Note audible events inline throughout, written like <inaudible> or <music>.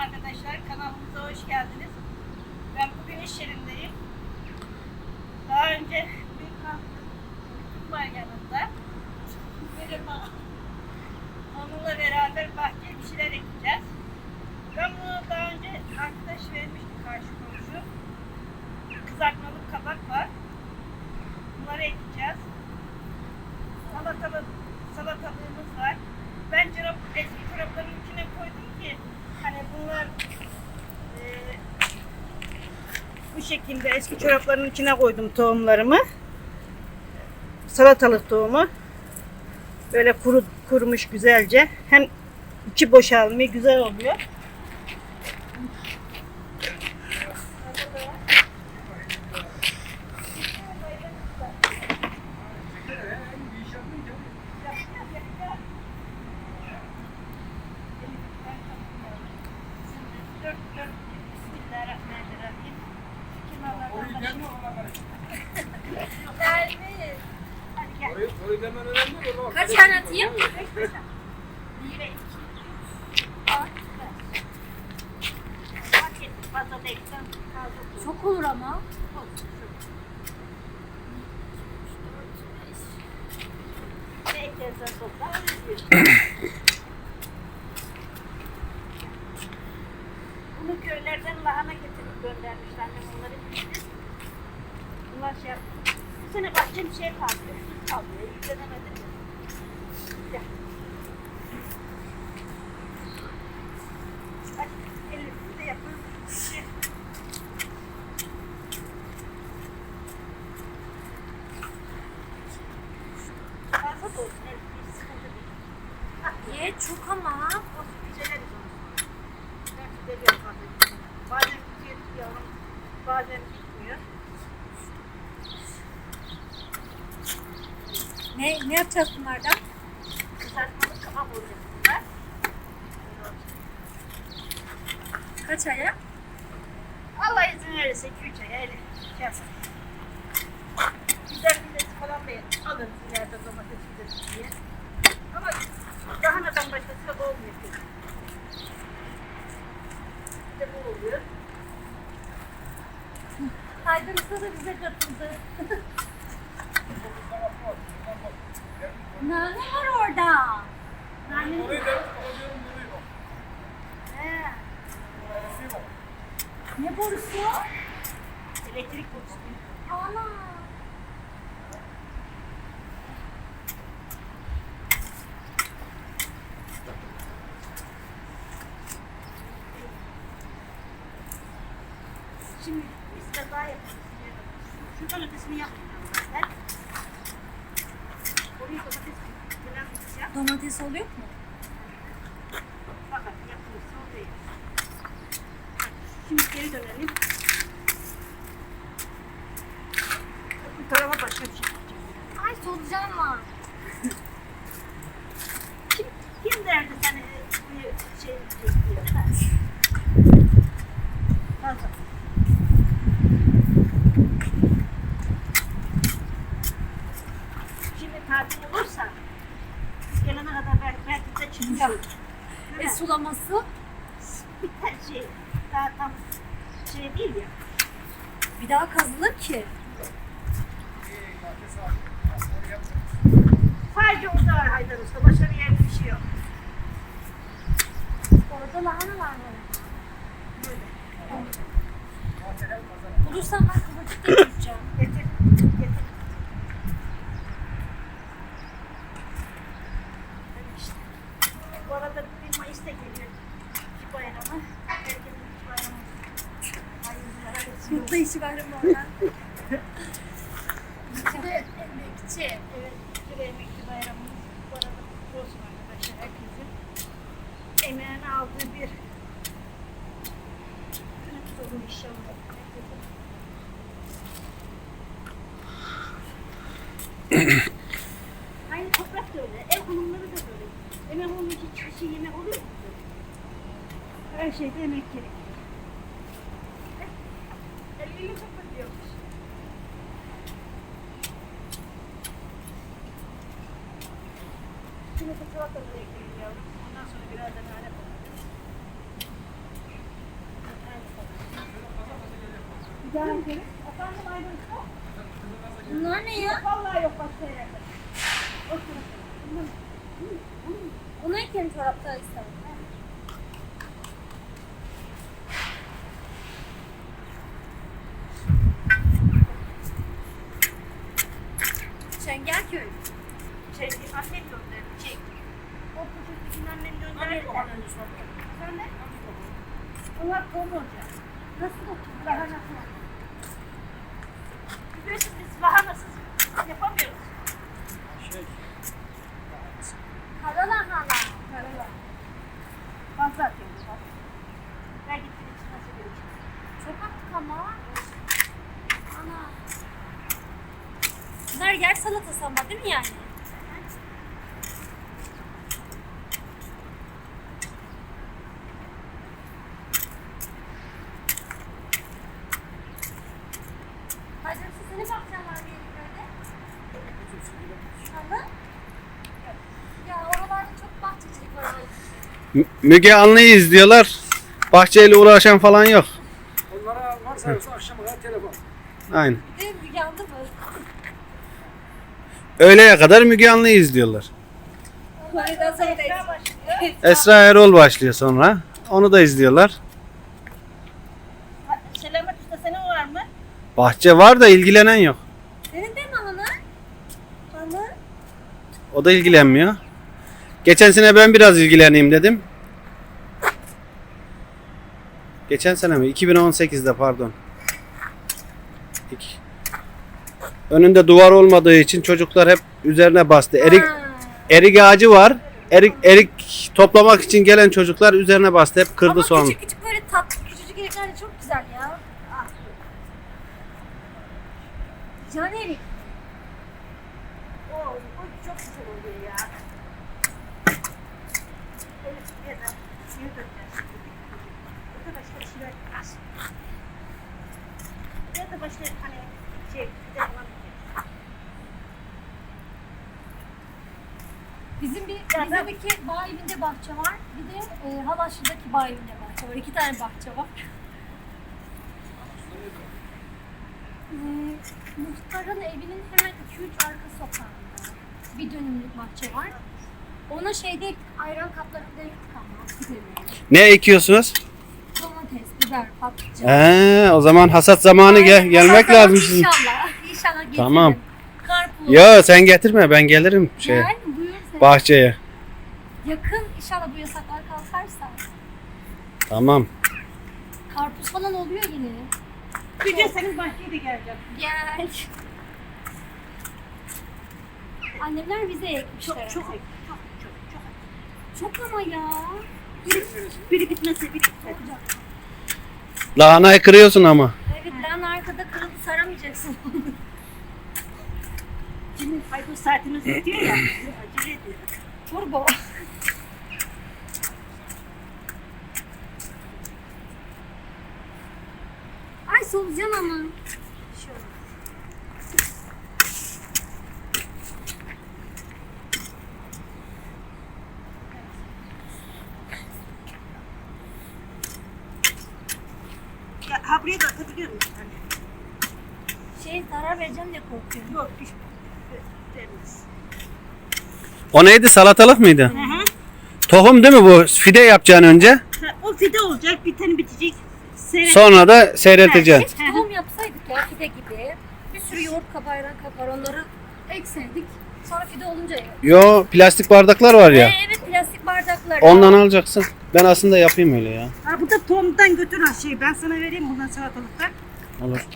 arkadaşlar. Kanalımıza hoş geldiniz. Ben bugün iş yerindeyim. Daha önce bir kampım var yanında. Merhaba. Onunla beraber bahçeye bir şeyler ekeceğiz. Ben bunu daha önce arkadaş vermişti karşı komşu. Kızartmalık kabak var. Bunları ekeceğiz. Salatalık, salatalığımız var. Ben çorap, eski çorapların içine koydum ki bunlar e, bu şekilde eski çorapların içine koydum tohumlarımı. Salatalık tohumu. Böyle kuru, kurumuş güzelce. Hem içi boşalmıyor, güzel oluyor. Dört, dört. Bismillahirrahmanirrahim. Kenarlardan taşıyın. Gelmiş. Hadi gel. Orayı, orayı demen önemli mi? Bak. Kaç tane atayım? Bir ve iki. Altı. Fark ettim. Fazla değil. Sen fazla koy. Çok olur ama. Olsun. Ne eklersen topla. Bunu köylerden lahana getirip göndermişler. Annem onları. Bunlar şey yaptı. Bu sene bahçem şey kaldı. Süt kaldı. Yüklenemedim. Gel. Hadi elinizi de yapın. Şey. Fazla da olsun. Evet, bir sıkıntı değil. Ye çok ama. Olsun, güzeleriz onu. Ben güzeliyorum fazla. Bazen bitiyor yavrum, bazen bitmiyor. Ne ne yapacağız bunlardan? Kızartmalı kabak olacak bunlar. Kaç aya? Allah izin verirse 2-3 ay öyle şey yapsın. Güzel milleti falan da alırız ileride domates fidesi diye. Ama daha neden başkası da olmuyor. İşte bu oluyor. Haydar Usta da bize katıldı. Nane var orada. Nanenin Orayı demin kapatıyorum burayı bak. He, Orası bak. Ne borusu? elektrik borusu. Ana. Şimdi biz daha yapalım. Şuradan ötesini yapmayalım domates oluyor mu? Şimdi geri dönelim. Bu tarafa başka bir şey. Ay solucan var. Kim, kim derdi sana e, bir şey diye? Ha. Fazla. Şimdi tatil olursa biz gelene kadar belki, belki de çıkmış olur. E sulaması? Bir tane şey daha tam şey değil ya. Bir daha kazılır ki. İyi, nefes al. Orayı yapma. Sadece orada var Haydar Usta. Başka bir yerde bir şey yok. Orada lahana var mı? Bulursam ben kıvırcık getireceğim. Getir. Getir. İşte. Bu arada 1 Mayıs'ta geliyor. İki bayramı. Herkesin iki bayramı. Mutlu işi var mı <laughs> İki de emekçi. Evet, bir emekli bayramımız. Bu arada kutlu olsun arkadaşlar herkesin. Emeğini aldığı bir günümüz olur inşallah. Aynı toprak da öyle, ev hanımları da böyle. Emek olmayınca hiçbir şey yemek oluyor mu? Her şeyde emek gerekiyor. Eliyle toprak diyormuş. Salata da. Ondan sonra birazdan nane koyalım. Güzel. Efendim ayrılıkta? Bunlar ne ya? Vallahi yok başka yerde. Oturun. Bunu kim çorapta istemem. M- Müge Anlı'yı izliyorlar. Bahçeyle uğraşan falan yok. Onlara varsa yoksa akşama kadar telefon. Aynen. Bir de Müge Anlı mı? Öğleye kadar Müge Anlı'yı izliyorlar. Onlardan sonra da Esra başlıyor. Esra Erol başlıyor sonra. Onu da izliyorlar. Selamet Usta senin var mı? Bahçe var da ilgilenen yok. Senin de mi ananı? Anı? O da ilgilenmiyor. Geçen sene ben biraz ilgileneyim dedim. Geçen sene mi? 2018'de pardon. İki. Önünde duvar olmadığı için çocuklar hep üzerine bastı. Erik erik ağacı var. Erik erik toplamak için gelen çocuklar üzerine bastı. Hep kırdı Ama sonra. küçük küçük böyle tatlı küçücük erikler de çok güzel ya. Ah. Can erik. O, o çok güzel oluyor ya. Öyle bir de suyu dökeceğiz. Ya da başka bir şeyler az. Ya da başka hani şey. Bizim bir Rize'deki bağ evinde bahçe var. Bir de e, Halaşlı'daki bağ evinde bahçe var. İki tane bahçe var. <laughs> Ee, muhtarın evinin hemen 2-3 arka sokağında bir dönümlük bahçe var. Ona şeyde ayran kaplarında ektik ama gidelim. Ne ekiyorsunuz? Biber, patlıcan. Ee, o zaman hasat zamanı gel gelmek lazım sizin. İnşallah. İnşallah getiririm. Tamam. Karpuz. Yo sen getirme ben gelirim şey Gel, buyur sen. bahçeye. Yakın inşallah bu yasaklar kalkarsa. Tamam. Karpuz falan oluyor yine. Senin bahçeye de geleceğim. Gel. Annemler bize ekmişler. Çok çok çok çok çok. Çok ama ya. Biri bitmese biri bitmese. Lahanayı kırıyorsun ama. Evet ben arkada kırıldı saramayacaksın. Şimdi fayda saatimiz bitiyor ya. Acele ediyor. Turbo. Ay solucan ama. Şöyle. Ya ha buraya da atabiliyor? Hani, Şey zarar vereceğim diye korkuyorum. yok iş temiz. O neydi salatalık mıydı? Hı hı. Tohum değil mi bu? Fide yapacaksın önce. Ha, O fide olacak, bir tane bitecek. Seyret. Sonra da seyredeceksin. Keşke tohum yapsaydık ya fide gibi. Bir sürü yoğurt kabağı, ayran kabağı onları ekseydik. Sonra fide olunca ya. Yo plastik bardaklar var ya. Ee, evet plastik bardaklar. Ondan alacaksın. Ben aslında yapayım öyle ya. Ha bu da tohumdan götür ha şey. Ben sana vereyim bundan salatalıktan. Olur.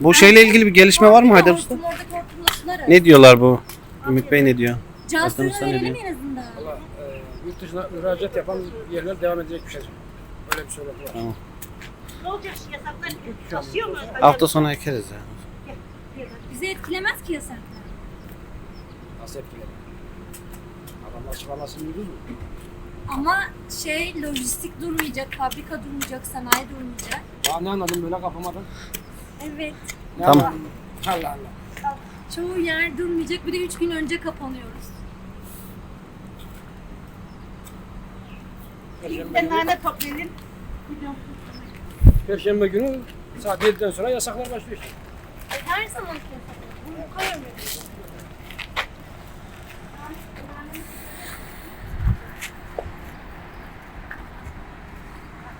Bu şeyle ilgili bir gelişme var mı Haydar Usta? Oradaki hortumla. Ne diyorlar bu? Ümit Bey ne diyor? Can Hasan suyunu Usta ne verelim diyor? en azından. Valla e, yurt dışına müracaat yapan yerler devam edecek bir şey. Öyle bir söylenti var. Tamam. Ne olacak şu yasaklar? Kasıyor mu? Hafta sonu ekeriz ya. Bizi etkilemez ki yasaklar. Nasıl etkiler? Adamlar çıkarmasını duydunuz mu? Ama şey lojistik durmayacak, fabrika durmayacak, sanayi durmayacak. Daha ne anladım böyle kapamadan? Evet. Ne Tamam. anladım? Allah Allah. Çoğu yer durmayacak. Bir de üç gün önce kapanıyoruz. Bir de nane toplayalım. Perşembe günü saat 7'den sonra yasaklar başlıyor işte. E, her zaman yasak. Bunu koyamıyorum.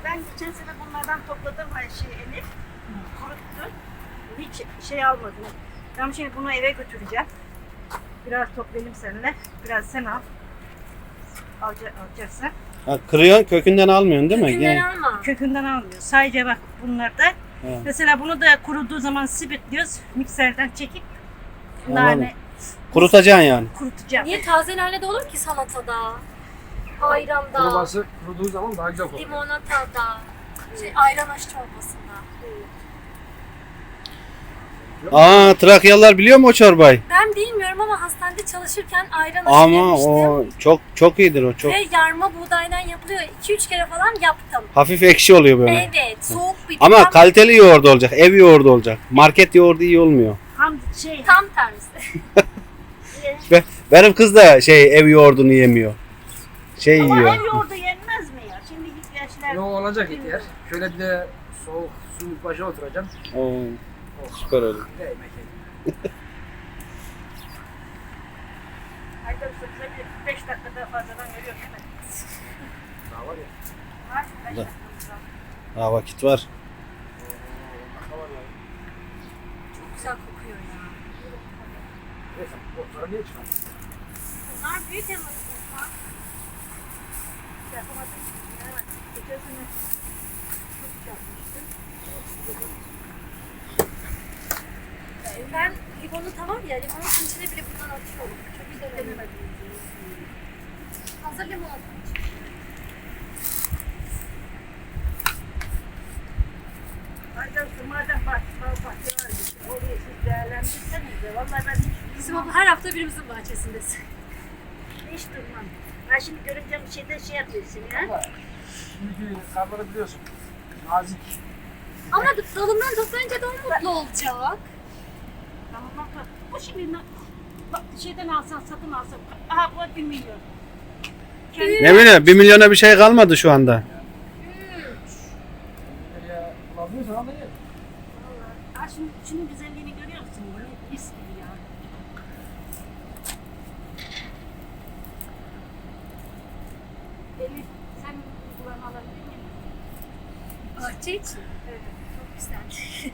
Ben geçen sene bunlardan topladım Ayşe Elif. Kuruttum. Hiç şey almadım. Ben şimdi bunu eve götüreceğim. Biraz toplayayım seninle. Biraz sen al. Alca, alacaksan. Ha, kırıyorsun kökünden almıyorsun değil mi? Kökünden alma. Kökünden almıyor. Sadece bak bunlarda. Evet. Mesela bunu da kuruduğu zaman sibitliyoruz. Mikserden çekip Anladım. nane Kurutacaksın yani. kurutacağım. Niye taze nane de olur ki salatada? Ayranda, Kuruması kuruduğu zaman daha güzel kokuyor. limonatada, şey, ayran aşı çorbasında. Aa Trakyalılar biliyor mu o çorbayı? Ben bilmiyorum ama hastanede çalışırken ayran aşı Ama yemiştim. o çok çok iyidir o çok. Ve yarma buğdaydan yapılıyor. 2-3 kere falan yaptım. Hafif ekşi oluyor böyle. Evet, soğuk bir Ama tam, kaliteli yoğurt olacak. Ev yoğurdu olacak. Market yoğurdu iyi olmuyor. Ham şey tam tersi. <laughs> Be- Benim kız da şey ev yoğurdunu yemiyor. Şey ama yiyor. ev yoğurdu? Ne olacak ihtiyar? Şöyle bir de soğuk su başa oturacağım. Oo, süper oldu. Değmek <laughs> Ayda bize bir 5 dakikada fazladan veriyor değil mi? <laughs> Daha var ya. Var. beş Da. dakikamız var. Daha vakit var. Çok güzel kokuyor ya. Neyse, otlara niye çıkalım? Bunlar büyük elması. Yapamadım. Evet. Geçen sene çok yapmıştım. Ben limonata var ya, limonatın içine bile bundan atıyorum. Çok güzel oluyor. Hazır limonata. Ayda madem bak, bak, bak, orayı siz değerlendirseniz de vallahi ben hiç Bizim abla her hafta birimizin bahçesindesin. hiç durmam. Ben şimdi görünce bir şeyde şey yapıyorsun ya. Şimdiki karları biliyorsun. Nazik. Ama dalından toplayınca da o mutlu olacak. Tamam bak, bu şimdi na- bak, şeyden alsan, satın alsan, aha bu bir milyon. Kendi, Ne bileyim 1 milyona bir şey kalmadı şu anda. Nereye kullanmıyorsan al da ye. ha şimdi şunun güzelliğini görüyor musun? Bu ne mis gibi ya. Elif, sen kulağını alabilir miyim? Bahçe için. Evet. Çok güzel.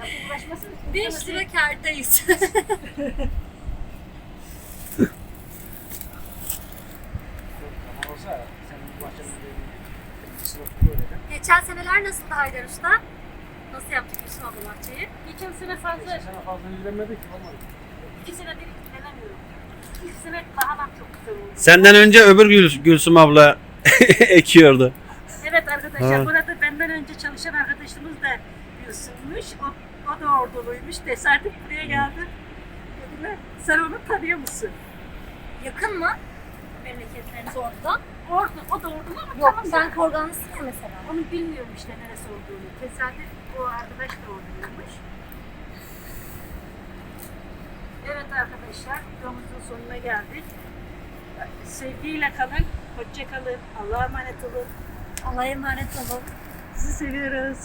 <laughs> Uğraşmasın. 5 lira böyle. Geçen seneler nasıldı Haydar Usta? Nasıl yaptık Yusuf abla bahçeyi? Geçen sene fazla, Geçen sene fazla ilgilenmedik ki olmadı. iki senedir ilgilenemiyorum. İlk sene daha çok güzel oldu. Senden önce öbür Gül, Gülsüm abla <laughs> ekiyordu. Evet arkadaşlar, Ha. burada benden önce çalışan arkadaşımız da Yusuf'muş. O, o da orduluymuş. Tesadüf buraya geldi. Dediler, sen onu tanıyor musun? Yakın mı? Memleketleriniz orada. Ordu, o da ordulu ama Yok tamam. ben Korganlısın ya mesela. Onu bilmiyorum işte neresi olduğunu. Tesadüf o arkadaş da orduluymuş. Evet arkadaşlar, videomuzun sonuna geldik. Sevgiyle kalın, hoşça kalın, Allah'a emanet olun. Allah'a emanet olun. Sizi seviyoruz.